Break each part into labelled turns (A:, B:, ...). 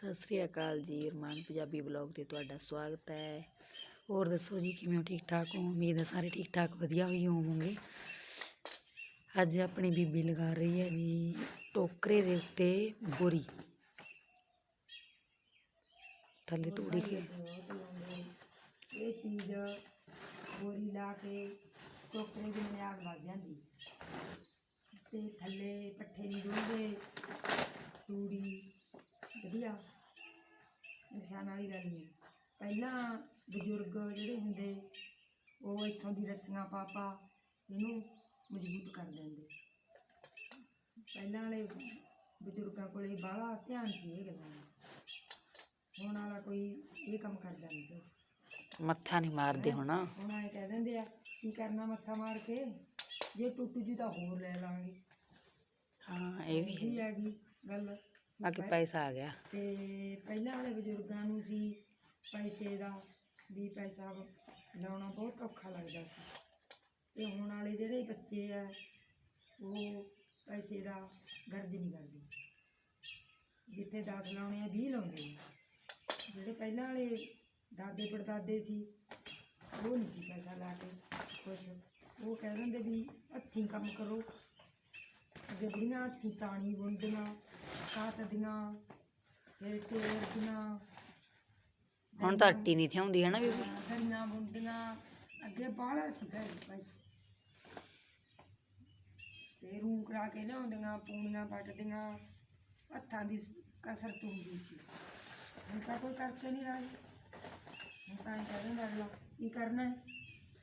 A: ਸਤਿ ਸ੍ਰੀ ਅਕਾਲ ਜੀ ਰਮਾਨ ਪੰਜਾਬੀ ਬਲੌਗ ਤੇ ਤੁਹਾਡਾ ਸਵਾਗਤ ਹੈ। ਹੋਰ ਦੱਸੋ ਜੀ, ਕਿਵੇਂ ਹੋ? ਠੀਕ ਠਾਕ ਹੋ? ਉਮੀਦ ਹੈ ਸਾਰੇ ਠੀਕ ਠਾਕ ਵਧੀਆ ਹੋਈ ਹੋਵੋਗੇ। ਅੱਜ ਆਪਣੀ ਬੀਬੀ ਲਗਾ ਰਹੀ ਹੈ ਜੀ, ਟੋਕਰੇ ਦੇ ਉੱਤੇ ਬੋਰੀ। ਥੱਲੇ ਤੂੜੀ ਕੇ
B: ਇਹ ਚੀਜ਼ ਬੋਰੀ ਲਾ ਕੇ ਟੋਕਰੇ ਦੀ ਮਿਆਦ ਵੱਧ ਜਾਂਦੀ। ਤੇ ਥੱਲੇ ਪੱਠੇ ਨਹੀਂ ਡੁੱਲਦੇ ਤੂੜੀ ਵਧੀਆ ਨਿਸ਼ਾਨ ਵਾਲੀ ਗੱਲ ਨਹੀਂ। ਪਹਿਲਾਂ ਬਜ਼ੁਰਗ ਜਿਹੜੇ ਹੁੰਦੇ ਉਹ ਇੱਥੋਂ ਦੀ ਰੱਸੀਆਂ ਪਾ ਪਾ ਇਹਨੂੰ ਮਜ਼ਬੂਤ ਕਰ ਦਿੰਦੇ ਪਹਿਲਾਂ ਵਾਲੇ ਬਜ਼ੁਰਗਾਂ ਕੋਲੇ ਬਾਹਲਾ ਧਿਆਨ ਸੀ ਇਹ ਗੱਲਾਂ ਦਾ। ਹੁਣ ਵਾਲਾ ਕੋਈ ਇਹ ਕੰਮ ਕਰਦਾ ਨਹੀਂ ਕੋਈ।
A: ਮੱਥਾ ਨਹੀਂ ਮਾਰਦੇ ਹੁਣ।
B: ਹੁਣ ਐ ਕਹਿ ਦਿੰਦੇ ਆ ਕੀ ਕਰਨਾ ਮੱਥਾ ਮਾਰ ਕੇ? ਜੇ ਟੁੱਟ ਜੂ ਤਾਂ ਹੋਰ ਲੈ ਲਾਂਗੇ।
A: ਹਾਂ ਇਹ ਵੀ
B: ਇਹ
A: ਹੈ।
B: ਆ ਗਈ ਗੱਲ।
A: ਬਾਕੀ ਪੈਸਾ ਆ ਗਿਆ।
B: ਤੇ ਪਹਿਲਾਂ ਵਾਲੇ ਬਜ਼ੁਰਗਾਂ ਨੂੰ ਸੀ ਪੈਸੇ ਦਾ ਵੀ ਪੈਸਾ ਲਾਉਣਾ ਬਹੁਤ ਔਖਾ ਲੱਗਦਾ ਸੀ। ਤੇ ਹੁਣ ਵਾਲੇ ਜਿਹੜੇ ਬੱਚੇ ਆ ਉਹ ਪੈਸੇ ਦਾ ਗਰਜ ਨਹੀਂ ਕਰਦੇ। ਜਿੱਥੇ 10 ਲਾਉਣੇ ਆ 20 ਲਾਉਂਦੇ ਆ। ਜਿਹੜੇ ਪਹਿਲਾਂ ਵਾਲੇ ਦਾਦੇ ਪੜਦਾਦੇ ਸੀ ਉਹ ਨਹੀਂ ਸੀ ਪੈਸਾ ਲਾ ਕੇ ਕੁਛ ਉਹ ਕਹਿ ਦਿੰਦੇ ਵੀ ਹੱਥੀਂ ਕੰਮ ਕਰੋ। ਬੁੜੀਆਂ ਹੱਥੀਂ ਤਾਣੀ ਬੁਣਦੀਆਂ ਕਾਟਦੀਆਂ ਫਿਰ ਤੇਰਦੀਆਂ
A: ਹੁਣ ਤਾਂ ਅੱਟੀ ਨਹੀਂ ਥਿਆਉਂਦੀ ਹੈ ਨਾ ਬੀਬੀ
B: ਦਰੀਆਂ ਬੁਣਦੀਆਂ ਅੱਗੇ ਬਾਹਲਾ ਸੀ ਘਰ ਭਾਈ। ਤੇ ਰੂੰ ਕਰਾ ਕੇ ਲਿਆਉਂਦੀਆਂ ਪੂਣੀਆਂ ਪੱਟਦੀਆਂ ਹੱਥਾਂ ਦੀ ਕਸਰਤ ਹੁੰਦੀ ਸੀ। ਹੁਣ ਤਾਂ ਕੋਈ ਕਰਕੇ ਨਹੀਂ ਰਾਜੀ। ਹੁਣ ਤਾਂ ਇਹ ਕੀ ਕਰਨਾ ਹੈ?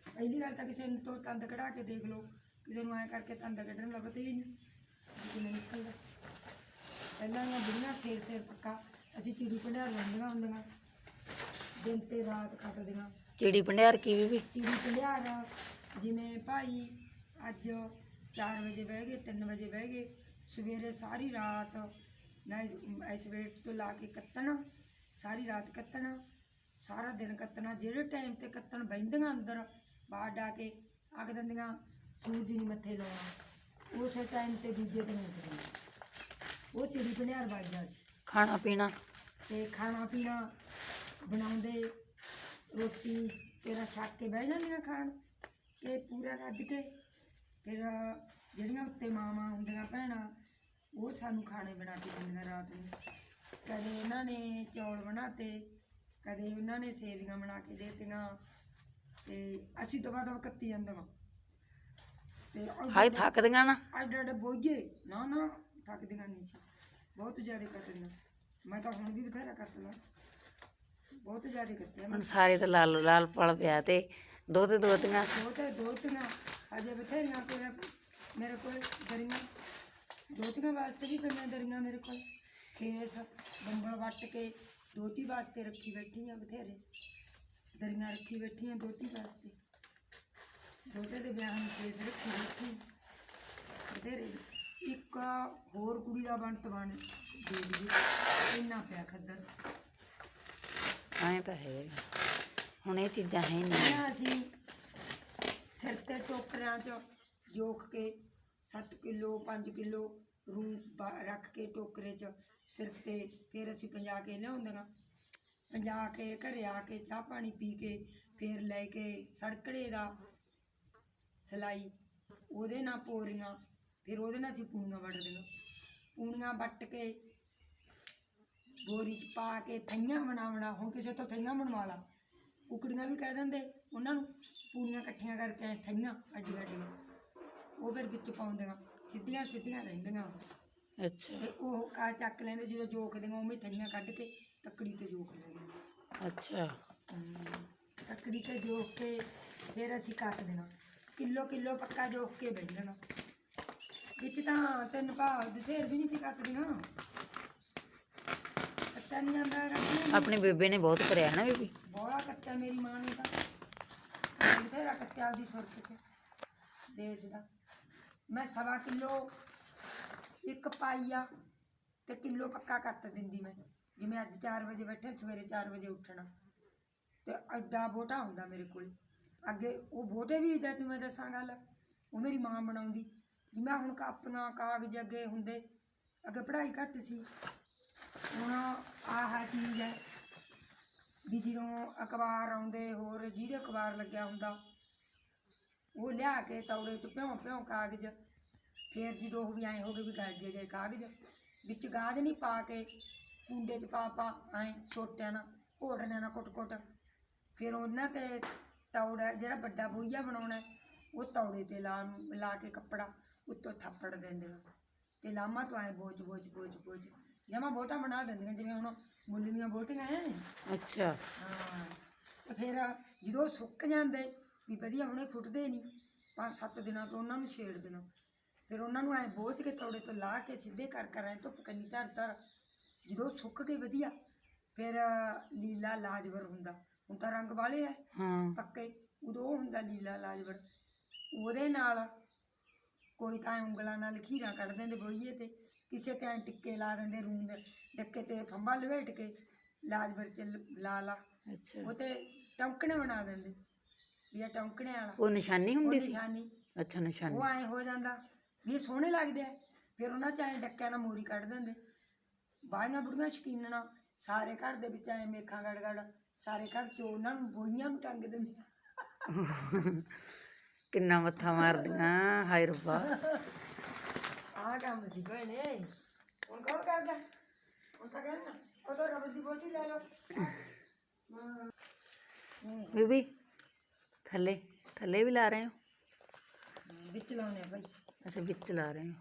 B: ਪਹਿਲੀ ਗੱਲ ਤਾਂ ਕਿਸੇ ਨੂੰ ਤੋਂ ਤੰਦ ਕਢਾ ਕੇ ਦੇਖ ਲਓ ਕਿਸੇ ਨੂੰ ਐ ਕਰਕੇ ਤੰਦ ਕੱਢਣ ਲੱਭਦੇ ਹੀ ਨਹੀਂ ਵੀ ਕਿਵੇਂ ਨਿਕਲਦਾ। ਪਹਿਲਾਂ ਦੀਆਂ ਬੁੜੀਆਂ ਸਿਰ ਸਿਰ ਪੱਕਾ। ਅਸੀਂ ਚਿੜੀ ਭੰਡਾਰ ਲੈਂਦੀਆਂ ਹੁੰਦੀਆਂ। ਦਿਨ ਤੇ ਰਾਤ ਕੱਟਦੀਆਂ।
A: ਚਿੜੀ ਪੰਡਿਆਰ ਕੀ ਬੀਬੀ?
B: ਚਿੜੀ ਭੰਡਾਰ ਜਿਵੇਂ ਭਾਈ ਅੱਜ 4 ਵਜੇ ਬਹਿ ਗਏ 3 ਵਜੇ ਬਹਿ ਗਏ। ਸਵੇਰੇ ਸਾਰੀ ਰਾਤ ਨਾ ਇਸ ਵੇਲੇ ਤੋਂ ਲਾ ਕੇ ਕੱਤਣਾ ਸਾਰੀ ਰਾਤ ਕੱਤਣਾ ਸਾਰਾ ਦਿਨ ਕੱਤਣਾ। ਜਿਹੜੇ ਟਾਈਮ ਤੇ ਕੱਤਣ ਬਹਿੰਦੀਆਂ ਅੰਦਰ ਬਾਹਰ ਡਾ ਕੇ ਆਖ ਦਿੰਦੀਆਂ ਸੂਰਜ ਨਹੀਂ ਮੱਥੇ ਲਾਉਣਾ। ਉਸੇ ਟਾਈਮ ਤੇ ਦੂਜੇ ਦਿਨ ਉੱਠਦੀਆਂ। ਉਹ ਚਿੜੀ ਭੰਡਾਰ ਵੱਜਦਾ ਸੀ।
A: ਖਾਣਾ ਪੀਣਾ।
B: ਤੇ ਖਾਣਾ ਪੀਣਾ ਬਣਾਉਂਦੇ ਰੋਟੀ ਤੇਰਾ ਛੱਕ ਕੇ ਬਹਿ ਜਾਂਦੀਆਂ ਖਾਣ। ਤੇ ਪੂਰਾ ਰੱਜ ਕੇ ਫਿਰ ਜਿਹੜੀਆਂ ਉੱਤੇ ਮਾਵਾਂ ਹੁੰਦੀਆਂ ਭੈਣਾਂ ਉਹ ਸਾਨੂੰ ਖਾਣੇ ਬਣਾ ਕੇ ਦਿੰਦੀਆਂ ਰਾਤ ਨੂੰ। ਕਦੇ ਉਹਨਾਂ ਨੇ ਚੌਲ ਬਣਾਤੇ ਕਦੇ ਉਹਨਾਂ ਨੇ ਸੇਵੀਆਂ ਬਣਾ ਕੇ ਦਿੱਤੀਆਂ ਤੇ ਅਸੀਂ ਤੋਂ ਬਾਅਦ ਕੱਤੀ ਜਾਂਦੀਆਂ ਤੇ ਉਹ
A: ਹਾਏ ਥੱਕਦੀਆਂ ਨਾ।
B: ਅੱਡ ਅੱਡ ਬੋਝੇ ਨਾ ਨਾ ਥੱਕਦੀਆਂ ਨਹੀਂ ਸੀ। ਬਹੁਤ ਜ਼ਿਆਦਾ ਕੱਟਦੀਆਂ ਮੈਂ ਤਾਂ ਹੁਣ ਵੀ ਬਥੇਰਾ ਕੱਟਦਾ ਬਹੁਤ ਜ਼ਿਆਦਾ ਮੈਂ
A: ਹੁਣ ਸਾਰੇ ਤਾਂ ਲਾਲ ਲਾਲ ਪਲ ਪਿਆ ਤੇ ਦੁੱਧ ਦੋਤੀਆਂ
B: ਦੋ ਤੇ ਦੋਤੀਆਂ ਅਜੇ ਬਥੇਰੀਆਂ ਕੋਲ ਮੇਰੇ ਕੋਲ ਦਰੀਆਂ। ਦੋਤੀਆਂ ਵਾਸਤੇ ਵੀ ਪਈਆਂ ਦਰੀਆਂ ਮੇਰੇ ਕੋਲ। ਖੇਸ ਬੰਬਲ ਵੱਟ ਕੇ ਦੋਤੀ ਵਾਸਤੇ ਰੱਖੀ ਬੈਠੀ ਆ ਬਥੇਰੇ। ਦਰੀਆਂ ਰੱਖੀ ਬੈਠੀ ਆ ਦੋਤੀ ਵਾਸਤੇ। ਦੋਤੇ ਦੇ ਵਿਆਹ ਨੂੰ ਖੇਸ ਰੱਖੀ ਬੈਠੀ ਬਥੇਰੇ। ਇੱਕ ਹੋਰ ਕੁੜੀ ਦਾ ਬਣਤ ਬਣ ਦੇ ਦੀ ਇੰਨਾ ਪਿਆ ਖੱਦਰ।
A: ਐਂ ਤਾਂ ਹੈ। ਹੁਣ ਇਹ ਚੀਜ਼ਾਂ ਹੈ ਨਹੀਂ।
B: ਅਸੀਂ ਸਿਰ ਤੇ ਟੋਕਰਿਆਂ 'ਚ ਜੋਖ ਕੇ 7 ਕਿਲੋ 5 ਕਿਲੋ ਰੂ ਬਾ- ਰੱਖ ਕੇ ਟੋਕਰੇ 'ਚ ਸਿਰ ਤੇ ਫਿਰ ਅਸੀਂ ਪੰਜਾ ਕੇ ਲਿਆਉਂਦੀਆਂ। ਪੰਜਾ ਕੇ ਘਰੇ ਆ ਕੇ ਚਾਹ ਪਾਣੀ ਪੀ ਕੇ ਫਿਰ ਲੈ ਕੇ ਸੜਕੜੇ ਦਾ ਸਲਾਈ ਉਹਦੇ ਨਾਲ ਪੋਰੀਆਂ ਫਿਰ ਉਹਦੇ ਨਾਲ ਅਸੀਂ ਪੂਣੀਆਂ ਵੱਢਦੀਆਂ ਪੂਣੀਆਂ ਵੱਟ ਕੇ ਬੋਰੀ 'ਚ ਪਾ ਕੇ ਥਈਆਂ ਬਣਾਉਣਾ ਹੁਣ ਕਿਸੇ ਤੋਂ ਥਈਆਂ ਬਣਵਾ ਲਾ। ਕੁਕੜੀਆਂ ਵੀ ਕਹਿ ਦਿੰਦੇ ਉਹਨਾਂ ਨੂੰ ਪੂਰੀਆਂ ਇਕੱਠੀਆਂ ਕਰਕੇ ਐਂ ਥਈਆਂ ਅੱਡੀਆਂ ਅੱਡੀਆਂ ਉਹ ਫਿਰ ਵਿੱਚ ਪਾਉਂਦੀਆਂ ਸਿੱਧੀਆਂ ਸਿੱਧੀਆਂ ਰਹਿੰਦੀਆਂ।
A: ਅੱਛਾ।
B: ਤੇ ਉਹ ਕਾ ਚੱਕ ਲੈਂਦੇ ਜਦੋਂ ਜੋਖਦੀਆਂ ਉਵੇਂ ਥਈਆਂ ਕੱਢ ਕੇ ਤੱਕੜੀ ਤੇ ਜੋਖ ਲੈਂਦੇ।
A: ਅੱਛਾ।
B: ਤੱਕੜੀ ਤੇ ਜੋਖ ਕੇ ਫਿਰ ਅਸੀਂ ਕੱਟ ਦੇਣਾ। ਕਿਲੋ ਕਿਲੋ ਪੱਕਾ ਜੋਖ ਕੇ ਬੈਠਣਾ ਵਿੱਚ ਤਾਂ ਤਿੰਨ ਭਾਅ ਦਸੇਰ ਵੀ ਨਹੀਂ ਸੀ ਕੱਟਦੀਆਂ। ਕੱਟਾ ਨਹੀਂ ਜਾਂਦਾ
A: ਆਪਣੀ ਬੇਬੇ ਨੇ ਬਹੁਤ ਕਰਿਆ ਨਾ ਬੀਬੀ।
B: ਬੋਲਾ ਕੱਟਿਆ ਮੇਰੀ ਮਾਂ ਨੇ ਤਾਂ। ਬਥੇਰਾ ਕੱਟਿਆ ਉਹਦੀ ਸੁਰਤ ਚ। ਦੇਸ ਦਾ। ਮੈਂ ਸਵਾ ਕਿਲੋ ਇੱਕ ਪਾਈਆ ਤੇ ਕਿਲੋ ਪੱਕਾ ਕੱਟ ਦਿੰਦੀ ਮੈਂ। ਜਿਵੇਂ ਅੱਜ 4 ਵਜੇ ਬੈਠੇ ਸਵੇਰੇ 4 ਵਜੇ ਉੱਠਣਾ। ਤੇ ਐਡਾ ਬੋਟਾ ਹੁੰਦਾ ਮੇਰੇ ਕੋਲ। ਅੱਗੇ ਉਹ ਬੋਟੇ ਵੀ ਇਦਾਂ ਮੈਂ ਦੱਸਾਂ ਗੱਲ। ਉਹ ਮੇਰੀ ਮਾਂ ਬਣਾਉਂਦੀ। ਜਿਵੇਂ ਹੁਣ ਕਾਪੀਆਂ ਕਾਗਜ਼ ਅੱਗੇ ਹੁੰਦੇ, ਅੱਗੇ ਪੜ੍ਹਾਈ ਘੱਟ ਸੀ। ਹੁਣ ਆਹ ਚੀਜ਼ ਹੈ ਵੀ ਜਦੋਂ ਅਖਬਾਰ ਆਉਂਦੇ, ਹੋਰ ਜਿਹਦੇ ਅਖਬਾਰ ਲੱਗਿਆ ਹੁੰਦਾ, ਉਹ ਲਿਆ ਕੇ ਤੌੜੇ 'ਚ ਭਿਉਂ ਭਿਉਂ ਕਾਗਜ਼, ਫਿਰ ਜਦੋਂ ਉਹ ਵੀ ਐਂ ਹੋ ਗਏ ਵੀ ਗਾਜੇ ਗਏ ਕਾਗਜ਼, ਵਿੱਚ ਗਾਜ ਨਹੀਂ ਪਾ ਕੇ ਕੁੰਡੇ 'ਚ ਪਾ ਪਾ ਐਂ ਛੋਟਿਆਂ ਨਾਲ ਘੋੜਨੇ ਨਾਲ ਕੁੱਟ ਕੁੱਟ, ਫਿਰ ਉਹਨਾਂ ਤੇ ਤੌੜਾ ਜਿਹੜਾ ਵੱਡਾ ਬੋਈਆ ਬਣਾਉਣਾ, ਉਹ ਤੌੜੇ ਤੇ ਲਾ ਲਾ ਕੇ ਕੱਪੜਾ ਉੱਤੋਂ ਥੱਪੜ ਦਿੰਦੀਆਂ ਤੇ ਲਾਮਾ ਤੋਂ ਐਂ ਬੋਚ ਬੋਚ ਬੋਚ ਬੋਚ ਜਮਾ ਬੋਟਾ ਬਣਾ ਦਿੰਦੀਆਂ ਜਿਵੇਂ ਹੁਣ ਮੁੱਲ ਦੀਆਂ ਬੋਟੀਆਂ ਐ।
A: ਅੱਛਾ।
B: ਹਾਂ। ਤੇ ਫਿਰ ਜਦੋਂ ਸੁੱਕ ਜਾਂਦੇ ਵੀ ਵਧੀਆ ਹੁਣੇ ਫੁੱਟਦੇ ਨਹੀਂ ਪੰਜ ਸੱਤ ਦਿਨਾਂ ਤੋਂ ਉਹਨਾਂ ਨੂੰ ਛੇੜ ਦੇਣਾ। ਫਿਰ ਉਹਨਾਂ ਨੂੰ ਐ ਬੋਝ ਕੇ ਤੌੜੇ ਤੋਂ ਲਾ ਕੇ ਸਿੱਧੇ ਕਰ ਕਰ ਐ ਧੁੱਪ ਕੰਨੀ ਧਰ ਧਰ ਜਦੋਂ ਸੁੱਕ ਗਏ ਵਧੀਆ ਫਿਰ ਲੀਲਾ ਲਾਜਵਰ ਹੁੰਦਾ। ਹੁਣ ਤਾਂ ਰੰਗ ਵਾਲੇ ਐ।
A: ਹਾਂ।
B: ਪੱਕੇ। ਉਦੋਂ ਉਹ ਹੁੰਦਾ ਲੀਲਾ ਲਾਜਵਰ। ਉਹਦੇ ਨਾਲ ਕੋਈ ਤਾਂ ਉਂਗਲਾਂ ਨਾਲ ਖੀਰਾ ਕੱਢ ਦਿੰਦੇ ਬੋਈਏ ਤੇ ਕਿਸੇ ਤੇ ਐਂ ਟਿੱਕੇ ਲਾ ਦਿੰਦੇ ਰੂੰ ਦੇ ਡੱਕੇ ਤੇ ਫੰਬਾ ਲਵੇਟ ਕੇ ਲਾਜਵਰ ਚ ਲ- ਲਾ
A: ਅੱਛਾ।
B: ਉਹ ਤੇ ਟੌਂਕਣੇ ਬਣਾ ਦਿੰਦੇ ਵੀ ਇਹ ਟੌਂਕਣੇ ਵਾਲਾ।
A: ਉਹ ਨਿਸ਼ਾਨੀ ਹੁੰਦੀ ਸੀ?
B: ਨਿਸ਼ਾਨੀ।
A: ਅੱਛਾ ਨਿਸ਼ਾਨੀ।
B: ਉਹ ਐਂ ਹੋ ਜਾਂਦਾ ਵੀ ਇਹ ਸੋਹਣੇ ਲੱਗਦੇ ਆ। ਫਿਰ ਉਹਨਾਂ ਚ ਐਂ ਡੱਕਿਆਂ ਨਾਲ ਮੋਰੀ ਕੱਢ ਦਿੰਦੇ। ਬਾਲੀਆਂ ਬੁੜੀਆਂ ਸ਼ਕੀਨਣਾ ਸਾਰੇ ਘਰ ਦੇ ਵਿੱਚ ਐਂ ਮੇਖਾਂ ਗੜ ਗੜ ਸਾਰੇ ਘਰ ਚ ਉਹਨਾਂ ਨੂੰ ਬੋਈਆਂ ਨੂੰ ਟੰਗ ਦਿੰਦੇ।
A: ਕਿੰਨਾ ਮੱਥਾ ਮਾਰਦੀਆਂ ਹਾਏ ਰੱਬਾ।
B: ਆਹ ਕੰਮ ਸੀ ਭੈਣੇ ਹੁਣ ਕੌਣ ਕਰਦਾ? ਹੁਣ ਤਾਂ ਕਹਿੰਦਾ ਉਹ ਤਾਂ ਰਬੜ ਦੀ ਬੋਟੀ ਲੈ ਲਓ। ਹਾਂ। ਹੂੰ
A: ਬੀਬੀ ਥੱਲੇ ਥੱਲੇ ਵੀ ਲਾ ਰਹੇ ਹੋ?
B: ਵਿੱਚ ਲਾਉਣੇ ਆ ਭਾਈ
A: ਅੱਛਾ ਵਿੱਚ ਲਾ ਰਹੇ ਹੋ।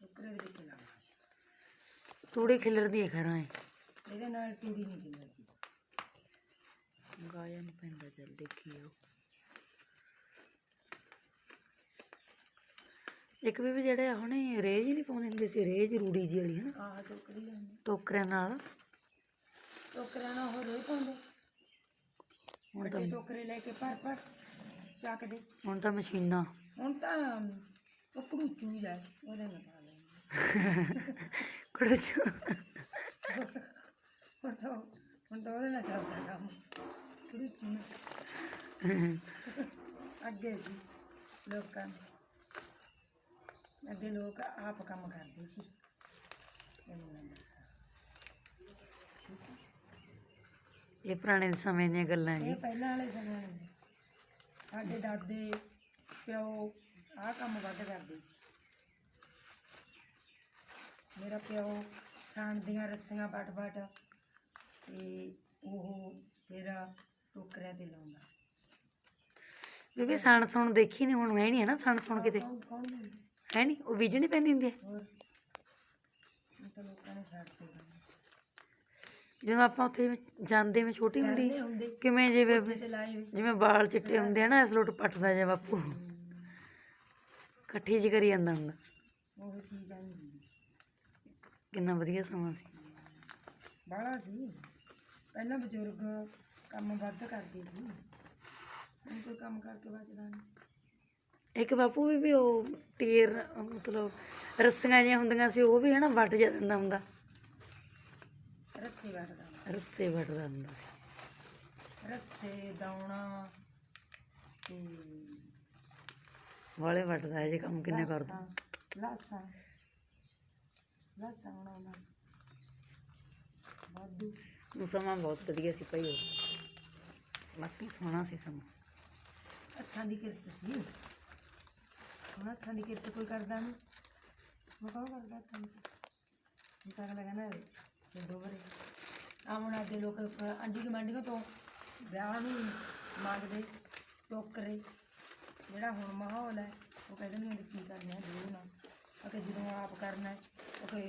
B: ਟੁਕਰੇ ਦੇ ਵਿੱਚ ਲਾਉਣੇ
A: ਤੂੜੀ ਖਿਲਰਦੀ ਹੈ ਖਰਾਂ
B: ਇਹਦੇ ਨਾਲ ਟੂੜੀ ਨਹੀਂ ਦਿੰਦੀ
A: ਗਾਇਆ ਨਹੀਂ ਪੈਂਦਾ ਚੱਲ ਦੇਖੀਓ ਇੱਕ ਵੀ ਜਿਹੜੇ ਹੁਣੇ ਰੇਜ ਹੀ ਨਹੀਂ ਪਾਉਂਦੇ ਹੁੰਦੇ ਸੀ ਰੇਜ ਰੂੜੀ ਜੀ ਵਾਲੀ ਹਨਾ।
B: ਆਹ ਟੋਕਰੀ ਲੈਣੀ
A: ਟੋਕਰਿਆਂ ਨਾਲ।
B: ਟੋਕਰਿਆਂ ਨਾਲ ਹੋਰ ਇਹ ਪਾਉਂਦੇ।
A: ਹੁਣ ਤਾਂ
B: ਵੱਡੇ ਟੋਕਰੇ ਲੈ ਕੇ ਭਰ ਭਰ ਚੱਕਦੇ।
A: ਹੁਣ ਤਾਂ ਮਸ਼ੀਨਾਂ।
B: ਹੁਣ ਤਾਂ ਉਹ ਕੜੂਚੂ ਹੀ ਲੈ ਉਹਦੇ ਨਾਲ ਪਾ ਲੈਂਦੇ।
A: ਕੁੜਚ।
B: ਹੁਣ ਤਾਂ ਹੁਣ ਤਾਂ ਉਹਦੇ ਨਾਲ ਚੱਲਦਾ ਕੰਮ। ਕੜੂਚੂ ਨਾਲ। ਅੱਗੇ ਸੀ ਲੋਕਾਂ ਨੂੰ ਅੱਗੇ ਲੋਕ ਆਪ ਕੰਮ ਕਰਦੇ ਸੀ। ਇਹਨੂੰ ਮੈਂ ਦੱਸਾਂ।
A: ਇਹ ਪੁਰਾਣੇ ਸਮੇਂ ਦੀਆਂ ਗੱਲਾਂ ਜੀ।
B: ਇਹ ਪਹਿਲਾਂ ਵਾਲੇ ਸਮੇਂ ਨੇ ਸਾਡੇ ਦਾਦੇ ਪਿਓ ਆਹ ਕੰਮ ਵੱਧ ਕਰਦੇ ਸੀ। ਮੇਰਾ ਪਿਓ ਸਾਣ ਦੀਆਂ ਰੱਸੀਆਂ ਵੱਟ ਵੱਟ ਤੇ ਉਹ ਫਿਰ ਟੋਕਰਿਆਂ ਤੇ ਲਾਉਂਦਾ।
A: ਬੀਬੀ ਸਣ ਸੁਣ ਦੇਖੀ ਨਹੀਂ ਹੁਣ ਹੈ ਨਹੀਂ ਹੈ ਨਾ ਸਣ ਸੁਣ ਕਿਤੇ? ਹੈ ਨਹੀਂ ਉਹ ਬੀਜਣੀ ਪੈਂਦੀ ਹੁੰਦੀ ਹੈ।
B: ਹੋਰ? ਇਹ ਤਾਂ ਲੋਕਾਂ ਨੇ ਛੱਡ ਤੇ ਕੰਮ
A: ਜਦੋਂ ਆਪਾਂ ਉੱਥੇ ਜਾਂਦੇ ਮੈਂ ਛੋਟੀ ਹੁੰਦੀ
B: ਕਰਦੇ ਹੁੰਦੇ।
A: ਕਿਵੇਂ ਜਿਵੇਂ
B: ਕੋਠੇ ਤੇ ਲਾਏ ਹੋਏ
A: ਜਿਵੇਂ ਵਾਲ ਚਿੱਟੇ ਹੁੰਦੇ ਆ ਨਾ ਇਸ ਲੋਟ ਪੱਟਦਾ ਜਿਹਾ ਬਾਪੂ। ਇਕੱਠੀ ਜਿਹੀ ਕਰੀ ਜਾਂਦਾ ਹੁੰਦਾ।
B: ਉਹ ਚੀਜ਼
A: ਕਿੰਨਾ ਵਧੀਆ ਸਮਾਂ ਸੀ।
B: ਬਾਹਲਾ ਸੀ। ਪਹਿਲਾਂ ਬਜ਼ੁਰਗ ਕੰਮ ਵੱਧ ਕਰਦੇ ਸੀ। ਹੁਣ ਕੋਈ ਕੰਮ ਕਰਕੇ ਬਚਦਾ ਨਹੀਂ
A: ਇੱਕ ਬਾਪੂ ਵੀ ਵੀ ਉਹ ਤੀਰ ਮਤਲਬ ਰੱਸੀਆਂ ਜਿਹੀਆਂ ਹੁੰਦੀਆਂ ਸੀ ਉਹ ਵੀ ਹਨਾ ਵੱਟ ਜਾ ਦਿੰਦਾ ਹੁੰਦਾ।
B: ਰੱਸੇ ਵੱਟਦਾ
A: ਰੱਸੇ ਵੱਟਦਾ ਹੁੰਦਾ ਸੀ।
B: ਰੱਸੇ ਦੌਣਾ ਤੇ
A: ਵਾਲੇ ਵੱਟਦਾ ਇਹ ਜੇ ਕੰਮ ਕਿੰਨੇ ਕਰਦਾ।
B: ਲਾਸਾਂ। ਲਾਸਾਂ ਬਣਾਉਣਾ। ਵਾਧੂ।
A: ਉਹ ਸਮਾਂ ਬਹੁਤ ਵਧੀਆ ਸੀ ਭਾਈ ਬਾਕੀ ਸੋਹਣਾ ਸੀ ਸਮਾਂ।
B: ਅੱਖਾਂ ਦੀ ਕਿਰਤ ਸੀ। ਹੁਣ ਅੱਖਾਂ ਦੀ ਕਿਰਤ ਕੋਈ ਕਰਦਾ ਨਹੀਂ ਮੈਂ ਕਹਾਂ ਕਰਦਾ ਅੱਖਾਂ ਦੀ ਇਹ ਤਾਂ ਅਗਲਾ ਕਹਿੰਦਾ ਛੱਡੋ ਬਰੇ ਆਮਣਾ ਦੇ ਲੋਕ ਅੰਡੀ ਗਮਾਂਡੀਆਂ ਤੋਂ ਵਿਆਹ ਨੂੰ ਮੰਗਦੇ ਟੋਕਰੇ। ਜਿਹੜਾ ਹੁਣ ਮਾਹੌਲ ਹੈ ਉਹ ਕਹਿੰਦੇ ਨੇ ਕੀ ਕਰਨਾ ਦੋ ਨਾ। ਅਕੇ ਜਦੋਂ ਆਪ ਕਰਨਾ ਅਕੇ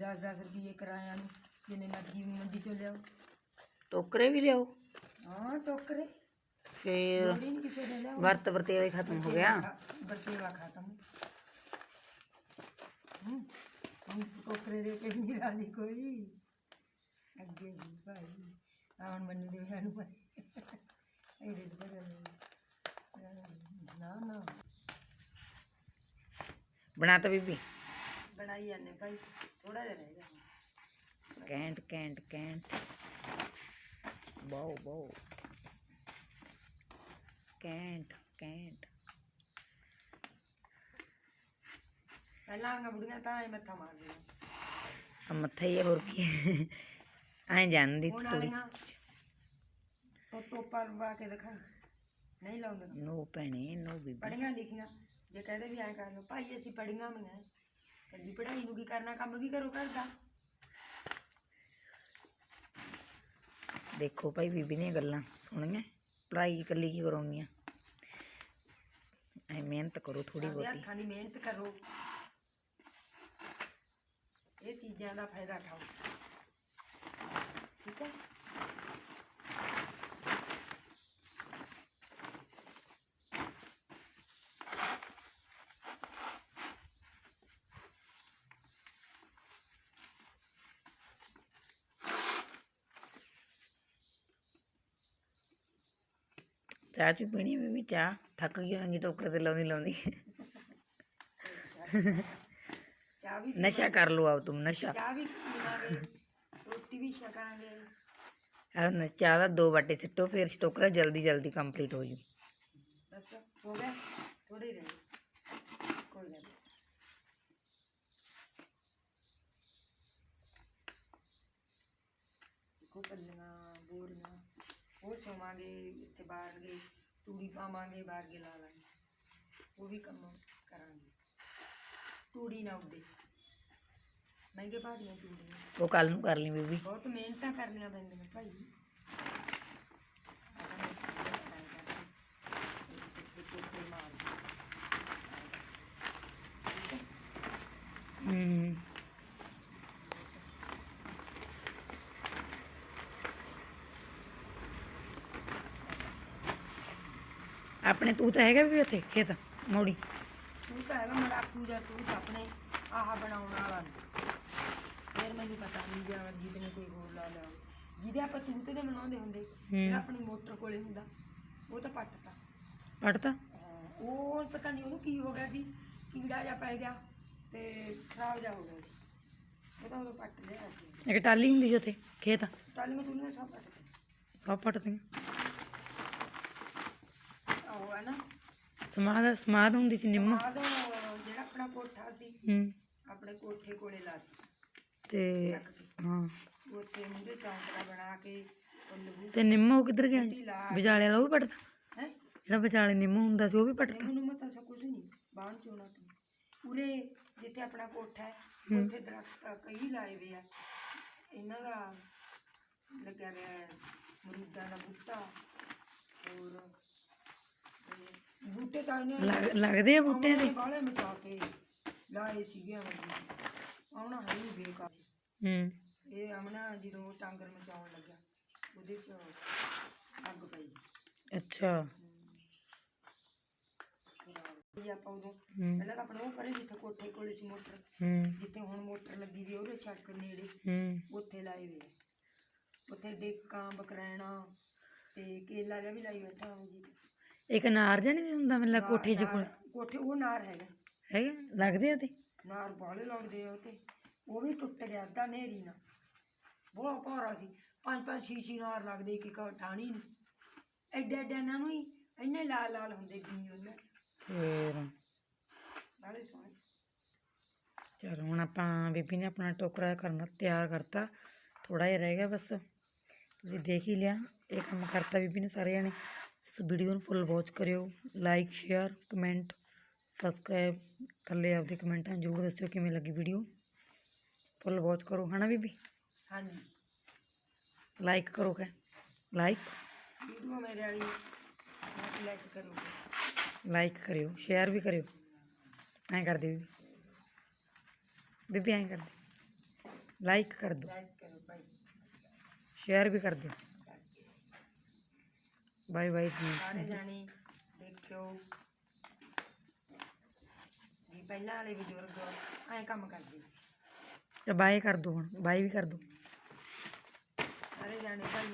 B: 10-10 ਰੁਪਏ ਕਿਰਾਇਆ ਨੂੰ ਜਿੰਨੇ ਮਰਜ਼ੀ ਮੰਡੀ ਤੋਂ ਲਿਆਓ।
A: ਟੋਕਰੇ ਵੀ ਲਿਆਓ।
B: ਹਾਂ ਟੋਕਰੇ।
A: ਫੇਰ
B: ਲੋੜ ਹੀ ਨਹੀਂ ਕਿਸੇ ਦੇ ਲਿਆਓ
A: ਵਰਤ ਵਰਤੇਵਾ ਹੀ ਖਤਮ ਹੋ ਗਿਆ
B: ਬਰਤੇਵਾ ਖਤਮ ਹੂੰ ਹੁਣ ਟੋਕਰੇ ਦੇ ਕੇ ਵੀ ਨਹੀਂ ਰਾਜੀ ਕੋਈ ਅੱਗੇ ਜੀ ਭਾਈ ਆਉਣ ਮੰਨੂ ਦੇ ਵਿਆਹ ਨੂੰ ਭਾਈ ਇਹਦੇ ਚ ਬੜਾ ਨਾ ਨਾ
A: ਬਣਾ ਤਾ ਬੀਬੀ
B: ਬਣਾਈ ਜਾਂਦੇ ਭਾਈ ਥੋੜਾ ਜਿਹਾ ਰਹਿ ਗਿਆ
A: ਕੈਂਟ ਕੈਂਟ ਕੈਂਟ ਬਾਓ ਬਾਓ ਕੈਂਟ ਕੈਂਟ
B: ਪਹਿਲਾਂ ਆਂਗਾ ਬੁੜੀਆਂ ਤਾਂ ਐ ਮੱਥਾ ਮਾਰਦੀਆਂ ਸੀ।
A: ਆ ਮੱਥਾ ਹੀ ਆ, ਹੋਰ ਕੀ। ਐ ਜਾਂਦੀ
B: ਹੁਣ
A: ਥੋੜੀ
B: ਵਾਲੀਆਂ ਉਹ ਟੋਪਾ ਲਵਾ ਕੇ ਦਿਖਾ। ਨਹੀਂ ਲਾਉਂਦੇ।
A: ਨੋ ਭੈਣੇ ਨੋ ਬੀਬੀ।
B: ਪੜੀਆਂ ਲਿਖੀਆਂ। ਜੇ ਕਹਦੇ ਵੀ
A: ਪੜ੍ਹਾਈ ਇਕੱਲੀ ਕੀ ਕਰਾਉਣੀ ਆ? ਐ ਮਿਹਨਤ ਕਰੋ ਥੋੜੀ
B: ਆਪਦੇ
A: ਬਹੁਤੀ।
B: ਹੱਥਾਂ ਦੀ ਮਿਹਨਤ ਕਰੋ। ਇਹ ਚੀਜ਼ਾਂ ਦਾ ਫਾਇਦਾ ਉਠਾਓ ਠੀਕ ਹੈ
A: ਚਾਹ ਚੂ ਪੀਣੀ ਆ ਬੀਬੀ ਚਾਹ ਥੱਕ ਗਈ ਹੋਣਗੀ ਟੋਕਰੇ ਤੇ ਲਾਉਂਦੀ ਲਾਉਂਦੀ।
B: ਚਾਹ ਵੀ
A: ਨਸ਼ਾ ਕਰ ਲੋ ਆਪ ਤੁਮ ਨਸ਼ਾ।
B: ਚਾਹ ਵੀ ਪੀਵਾਂਗੇ ਰੋਟੀ ਵੀ ਛਕਾਂਗੇ।
A: ਆਹ ਚਾਹ ਦਾ ਦੋ ਬਾਟੇ ਸਿੱਟੋ ਫਿਰ ਟੋਕਰਾ ਜਲਦੀ ਜਲਦੀ ਕੰਪਲੀਟ ਹੋ ਜੂ।
B: ਬਸ ਹੋ ਗਿਆ? ਥੋੜੇ ਰਹਿ। ਕੋਈ ਉਹ ਸੋਵਾਂਗੇ ਇੱਥੇ ਬਾਹਰ ਗਏ ਤੂੜੀ ਪਾਵਾਂਗੇ ਬਾਹਰ ਗੇ ਲਾ ਲਾਂਗੇ। ਉਹ ਵੀ ਕੰਮ ਕਰਾਂਗੇ। ਤੂੜੀ ਨਾ ਉੱਡੇ। ਮਹਿੰਗੇ ਭਾਅ ਦੀਆਂ ਤੂੜੀਆਂ।
A: ਉਹ ਕੱਲ ਨੂੰ ਕਰ ਲਈ ਬੀਬੀ।
B: ਬਹੁਤ ਮਿਹਨਤਾਂ ਕਰਨੀਆਂ ਪੈਂਦੀਆਂ ਭਾਈ।
A: ਆਪਣੇ ਤੂੰ ਤਾਂ ਹੈਗਾ ਵੀ ਉੱਥੇ ਖੇਤ ਮੋੜੀ।
B: ਤੂੰ ਤਾਂ ਹੈਗਾ ਮੜਾਕੂ ਜਾਂ ਤੂੰ ਤਾਂ ਆਪਣੇ ਆਹ ਬਣਾਉਣ ਵਾਲਾ ਨੀ। ਫਿਰ ਮੈਨੂੰ ਪਤਾ ਨਹੀਂ ਜਾਂ ਜਿਹਦੇ ਨੇ ਕੋਈ ਹੋਰ ਲਾ ਲਿਆ। ਹੋਵੇ। ਜਿਹਦੇ ਆਪਾਂ ਤੂਤ ਦੇ ਬਣਾਉਂਦੇ ਹੁੰਦੇ ਜਿਹੜਾ ਆਪਣੀ ਮੋਟਰ ਕੋਲੇ ਹੁੰਦਾ ਉਹ ਤਾਂ ਪੱਟਤਾ।
A: ਪੜਤਾ
B: ਹਾਂ, ਉਹ ਪਤਾ ਨਹੀਂ ਉਹਨੂੰ ਕੀ ਹੋ ਗਿਆ ਸੀ ਕੀੜਾ ਜਾਂ ਪੈ ਗਿਆ ਤੇ ਖਰਾਬ ਜਾ ਹੋ ਗਿਆ ਸੀ। ਉਹ ਤਾਂ ਉਦੋਂ ਪੱਟ ਲਿਆ ਸੀ।
A: ਇੱਕ ਟਾਲੀ ਹੁੰਦੀ ਸੀ ਉੱਥੇ ਖੇਤ।
B: ਟਾਲੀਆਂ ਟੂਲੀਆਂ ਸਭ ਪੱਟ ਤੇ
A: ਸਭ ਪੱਟਦੀਆਂ
B: ਉਹ ਹੈ ਨਾ
A: ਸਮਾਦ ਸਮਾਦ ਹੁੰਦੀ ਸੀ ਨਿੰਮ।
B: ਬਾਅਦ ਜਿਹੜਾ ਆਪਣਾ ਕੋਠਾ ਸੀ
A: ਹੂੰ।
B: ਆਪਣੇ ਕੋਠੇ ਕੋਲੇ ਲਾ ਦਿੱਤੀ।
A: ਤੇ ਹਾਂ।
B: ਉੱਥੇ ਮੂਹਰੇ ਚੌਂਕੜਾ ਬਣਾ ਕੇ ਉਹ ਲਹੂ
A: ਤੇ ਨਿੰਮ ਕਿੱਧਰ ਗਿਆ?
B: ਲਾ
A: ਵਿਚਾਲੇ ਵਾਲਾ ਉਹ ਵੀ ਪੜਤਾ
B: ਹੈ?
A: ਜਿਹੜਾ ਵਿਚਾਲੇ ਨਿੰਮ ਹੁੰਦਾ ਸੀ ਉਹ ਵੀ ਪੜਤਾ
B: ਮੈਨੂੰ ਮਤਾਂ ਸਭ ਕੁਝ ਨਹੀਂ ਬਾਹਰ ਚੋਣਾ ਤੂੰ। ਪੂਰੇ ਜਿੱਥੇ ਆਪਣਾ ਕੋਠਾ ਹੈ ਉੱਥੇ ਦਰਖਤ ਕਈ ਲਾਏ ਵੇ ਆ। ਇਹਨਾਂ ਦਾ ਲੱਗਿਆ ਹੋਇਆ ਹੈ ਮਰੂਦਾਂ ਦਾ ਬੂਟਾ ਹੋਰ ਤੇ ਬੂਟੇ ਤਾਂ
A: ਲੱਗ- ਲੱਗਦੇ ਆ ਬੂਟੇ ਦੇ
B: ਬਾਲੇ ਮਚਾ ਕੇ ਲਾਏ ਸੀਗੇ ਅਮਨ ਆਉਣਾ ਹੈ ਨਹੀਂ ਬੇਕਾਰ ਸੀ।
A: ਹੂੰ।
B: ਇਹ ਅਮਨਾ ਜਦੋਂ ਟਾਂਗਰ ਮਚਾਉਣ ਲੱਗਿਆ ਉਹਦੇ ਚ ਅੱਗ ਪਈ।
A: ਅੱਛਾ।
B: ਇਹ ਆਪਾਂ ਉਦੋਂ
A: ਹੂੰ।
B: ਪਹਿਲਾਂ ਤਾਂ ਆਪਣੇ ਉਹ ਕਰੇ ਜਿੱਥੇ ਕੋਠੇ ਕੋਲੇ ਸੀ ਮੋਟਰ।
A: ਹੂੰ।
B: ਜਿੱਥੇ ਹੁਣ ਮੋਟਰ ਲੱਗੀ ਵੀ ਉਹਦੇ ਨੇੜੇ।
A: ਹੂੰ।
B: ਉੱਥੇ ਲਾਏ ਵੇ ਆ। ਉੱਥੇ ਡੇਕਾਂ ਬਕਰੈਣਾ ਤੇ ਕੇਲਾ ਜਿਹਾ ਵੀ ਲਾਈ ਬੈਠਾ ਹਾਂ ਜੀ।
A: ਇੱਕ ਨਾਰ ਜਿਹਾ ਨਹੀਂ ਹੁੰਦਾ ਮੈਨੂੰ ਲੱਗ ਕੋਠੇ ਚ ਕੋਲ।
B: ਕੋਠੇ ਉਹ ਨਾਰ ਹੈਗਾ।
A: ਹੈਗਾ? ਲੱਗਦੇ ਆ ਤੇ
B: ਨਾਰ ਬਾਲੇ ਲੱਗਦੇ ਆ ਉਹ ਤੇ ਉਹ ਵੀ ਟੁੱਟ ਗਿਆ ਅੱਧਾ ਨੇਰੀ ਨਾਲ। ਬਹੁਤ ਭਾਰਾ ਸੀ। ਪੰਜ ਪੰਜ ਛੇ ਛੇ ਨਾਰ ਲੱਗਦੇ ਇੱਕ ਠਾਣੀ ਨੂੰ। ਐਡੇ ਐਡੇ ਇਹਨਾਂ ਨੂੰ ਹੀ ਇੰਨੇ ਲਾਲ ਲਾਲ ਹੁੰਦੇ ਬੀ ਉਹਨਾਂ ਚ।
A: ਫੇਰ।
B: ਨਾਲੇ ਸੋਹਣੇ
A: ਚਲ ਹੁਣ ਆਪਾਂ ਬੀਬੀ ਨੇ ਆਪਣਾ ਟੋਕਰਾ ਕਰਨਾ ਤਿਆਰ ਕਰਤਾ। ਥੋੜਾ ਜਿਹਾ ਰਹਿ ਗਿਆ ਬਸ। ਤੁਸੀਂ ਦੇਖ ਹੀ ਲਿਆ ਇਹ ਕੰਮ ਕਰਤਾ ਬੀਬੀ ਨੇ ਸਾਰੇ ਜਣੇ। ਇਸ ਵੀਡੀਓ ਨੂੰ ਫੁੱਲ ਵਾਚ ਕਰਿਓ ਲਾਈਕ ਸ਼ੇਅਰ ਕਮੈਂਟ ਸਬਸਕ੍ਰਾਈਬ ਥੱਲੇ ਆਪਦੇ ਕਮੈਂਟਾਂ ਜ਼ਰੂਰ ਦੱਸਿਓ ਕਿਵੇਂ ਲੱਗੀ ਵੀਡੀਓ। ਫੁੱਲ ਵਾਚ ਕਰੋ ਹਨਾ ਬੀਬੀ?
B: ਹਾਂਜੀ।
A: ਲਾਈਕ ਕਰੋ ਕੈ ਲਾਈਕ
B: ਵੀਡੀਓ ਮੇਰੇ ਵਾਲੀ ਲਾਈਕ ਕਰੋ
A: ਲਾਈਕ ਕਰਿਓ ਸ਼ੇਅਰ ਵੀ ਕਰਿਓ। ਐਂ ਕਰਦੇ ਬੀਬੀ। ਬੀਬੀ ਐਂ ਕਰਦੇ ਲਾਈਕ ਕਰ ਦਿਓ
B: ਲਾਈਕ ਕਰੋ ਭਾਈ।
A: ਸ਼ੇਅਰ ਵੀ ਕਰ ਦਿਓ। ਬਾਏ ਬਾਏ ਜੀ।
B: ਸਾਰੇ ਜਾਣੇ ਦੇਖਿਓ। ਵੀ ਪਹਿਲਾਂ ਵਾਲੇ ਬਜ਼ੁਰਗ ਐਂ ਕੰਮ ਕਰਦੇ ਸੀ।
A: ਤੇ ਬਾਏ ਕਰ ਦਿਓ ਹੁਣ ਬਾਏ ਵੀ ਕਰ ਦਿਓ
B: ਸਾਰੇ ਜਾਣੇ ਭਾਈ